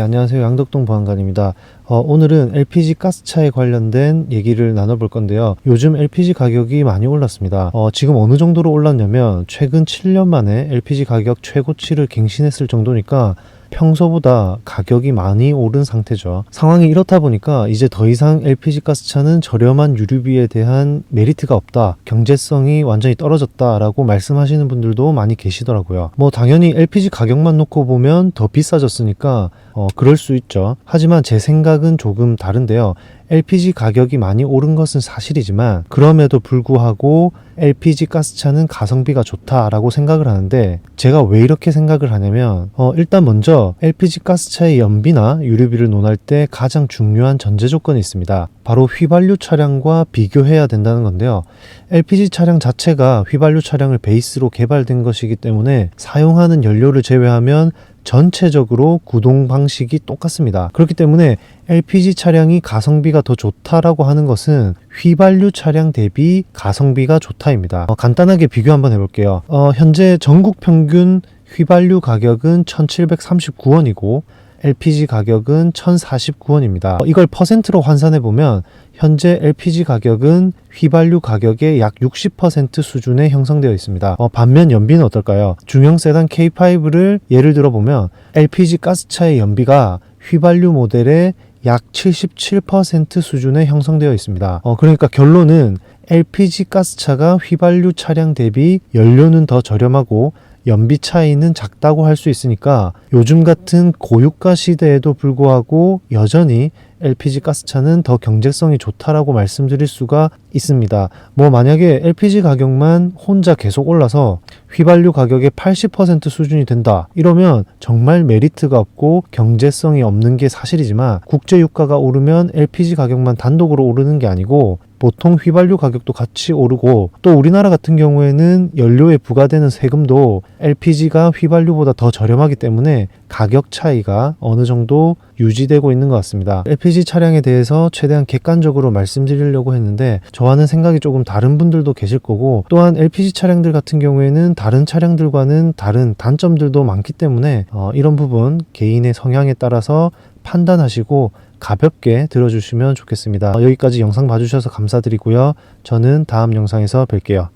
네, 안녕하세요. 양덕동 보안관입니다. 어, 오늘은 LPG 가스차에 관련된 얘기를 나눠볼 건데요. 요즘 LPG 가격이 많이 올랐습니다. 어, 지금 어느 정도로 올랐냐면 최근 7년 만에 LPG 가격 최고치를 갱신했을 정도니까 평소보다 가격이 많이 오른 상태죠. 상황이 이렇다 보니까 이제 더 이상 LPG 가스차는 저렴한 유류비에 대한 메리트가 없다. 경제성이 완전히 떨어졌다라고 말씀하시는 분들도 많이 계시더라고요. 뭐 당연히 LPG 가격만 놓고 보면 더 비싸졌으니까 어, 그럴 수 있죠. 하지만 제 생각은 조금 다른데요. LPG 가격이 많이 오른 것은 사실이지만 그럼에도 불구하고 LPG 가스차는 가성비가 좋다라고 생각을 하는데 제가 왜 이렇게 생각을 하냐면 어, 일단 먼저 LPG 가스차의 연비나 유류비를 논할 때 가장 중요한 전제 조건이 있습니다. 바로 휘발유 차량과 비교해야 된다는 건데요. LPG 차량 자체가 휘발유 차량을 베이스로 개발된 것이기 때문에 사용하는 연료를 제외하면 전체적으로 구동 방식이 똑같습니다. 그렇기 때문에 LPG 차량이 가성비가 더 좋다라고 하는 것은 휘발유 차량 대비 가성비가 좋다입니다. 어, 간단하게 비교 한번 해볼게요. 어, 현재 전국 평균 휘발유 가격은 1739원이고 LPG 가격은 1049원입니다. 이걸 퍼센트로 환산해 보면 현재 LPG 가격은 휘발유 가격의 약 60% 수준에 형성되어 있습니다. 어, 반면 연비는 어떨까요? 중형 세단 K5를 예를 들어 보면 LPG 가스차의 연비가 휘발유 모델의 약 77% 수준에 형성되어 있습니다. 어, 그러니까 결론은 LPG 가스차가 휘발유 차량 대비 연료는 더 저렴하고 연비 차이는 작다고 할 수 있으니까 요즘 같은 고유가 시대에도 불구하고 여전히 LPG 가스차는 더 경제성이 좋다라고 말씀드릴 수가 있습니다. 뭐 만약에 LPG 가격만 혼자 계속 올라서 휘발유 가격의 80% 수준이 된다. 이러면 정말 메리트가 없고 경제성이 없는 게 사실이지만 국제 유가가 오르면 LPG 가격만 단독으로 오르는 게 아니고 보통 휘발유 가격도 같이 오르고 또 우리나라 같은 경우에는 연료에 부과되는 세금도 LPG가 휘발유보다 더 저렴하기 때문에 가격 차이가 어느 정도 유지되고 있는 것 같습니다. LPG 차량에 대해서 최대한 객관적으로 말씀드리려고 했는데 저와는 생각이 조금 다른 분들도 계실 거고 또한 LPG 차량들 같은 경우에는 다른 차량들과는 다른 단점들도 많기 때문에 어, 이런 부분 개인의 성향에 따라서 판단하시고 가볍게 들어주시면 좋겠습니다. 여기까지 영상 봐주셔서 감사드리고요. 저는 다음 영상에서 뵐게요.